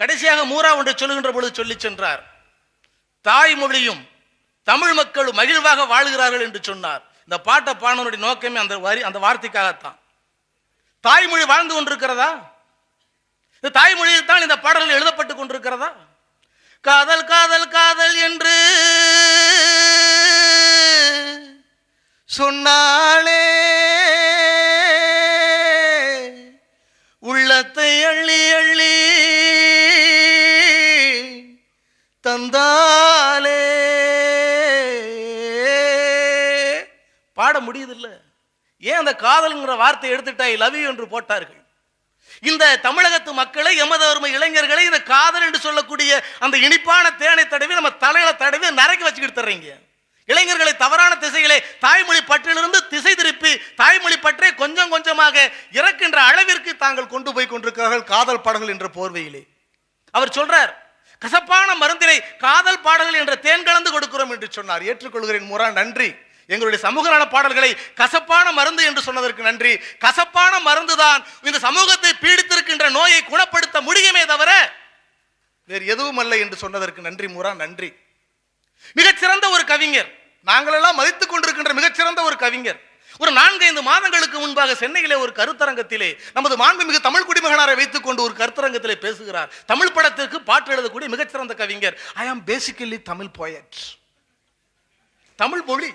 கடைசியாக மூரா ஒன்று சொல்லுகின்ற பொழுது சொல்லி சென்றார் தாய்மொழியும் தமிழ் மக்கள் மகிழ்வாக வாழ்கிறார்கள் என்று சொன்னார். இந்த பாட்டை பாடனுடைய நோக்கமே அந்த வரி அந்த வார்த்தைக்காகத்தான். தாய்மொழி வாழ்ந்து கொண்டிருக்கிறதா? இந்த தாய்மொழியில் தான் இந்த பாடல்கள் எழுதப்பட்டு கொண்டிருக்கிறதா? காதல் காதல் காதல் என்று சொன்னாலே தந்தாலே பாட முடியுதில்ல. ஏன் அந்த காதல்ங்கிற வார்த்தை எடுத்துட்டா லவ் என்று போட்டார்கள். இந்த தமிழகத்து மக்களை எமதவர்ம இளைஞர்களை இந்த காதல் என்று சொல்லக்கூடிய அந்த இனிப்பான தேனை தடவி நம்ம தலையில தடவி நரைக்க வச்சுக்கிட்டு தர்றீங்க. இளைஞர்களை தவறான திசைகளை தாய்மொழி பற்றிலிருந்து திசை திருப்பி தாய்மொழி பற்றே கொஞ்சம் கொஞ்சமாக இறக்கின்ற அளவிற்கு தாங்கள் கொண்டு போய் கொண்டிருக்கிறார்கள் காதல் பாடல்கள் என்ற போர்வையிலே. அவர் சொல்றார் கசப்பான மருந்தினை காதல் பாடல்கள் என்ற தேன் கலந்து கொடுக்கிறோம் என்று சொன்னார். ஏற்றுக்கொள்கிறேன் முரா நன்றி. எங்களுடைய சமூக நல பாடல்களை கசப்பான மருந்து என்று சொன்னதற்கு நன்றி. கசப்பான மருந்து தான் இந்த சமூகத்தை பீடித்திருக்கின்ற நோயை குணப்படுத்த முடியுமே தவிர வேறு எதுவும் அல்ல என்று சொன்னதற்கு நன்றி முரா நன்றி. மிகச்சிறந்த ஒரு கவிஞர். நாங்களெல்லாம் மதித்துக் கொண்டிருக்கின்ற மிகச்சிறந்த ஒரு கவிஞர். ஒரு நான்கைந்து மாதங்களுக்கு முன்பாக சென்னையிலே ஒரு கருத்தரங்கத்திலே நமது மாண்புமிகு தமிழ் குடிமகனாரை வைத்துக் கொண்டு ஒரு கருத்தரங்கத்திலே பேசுகிறார். தமிழ் படத்திற்கு பாட்டு எழுதக்கூடிய மிகச்சிறந்த கவிஞர். ஐ ஆம் பேசிக்கலி தமிழ் போயட் தமிழ் மொழி.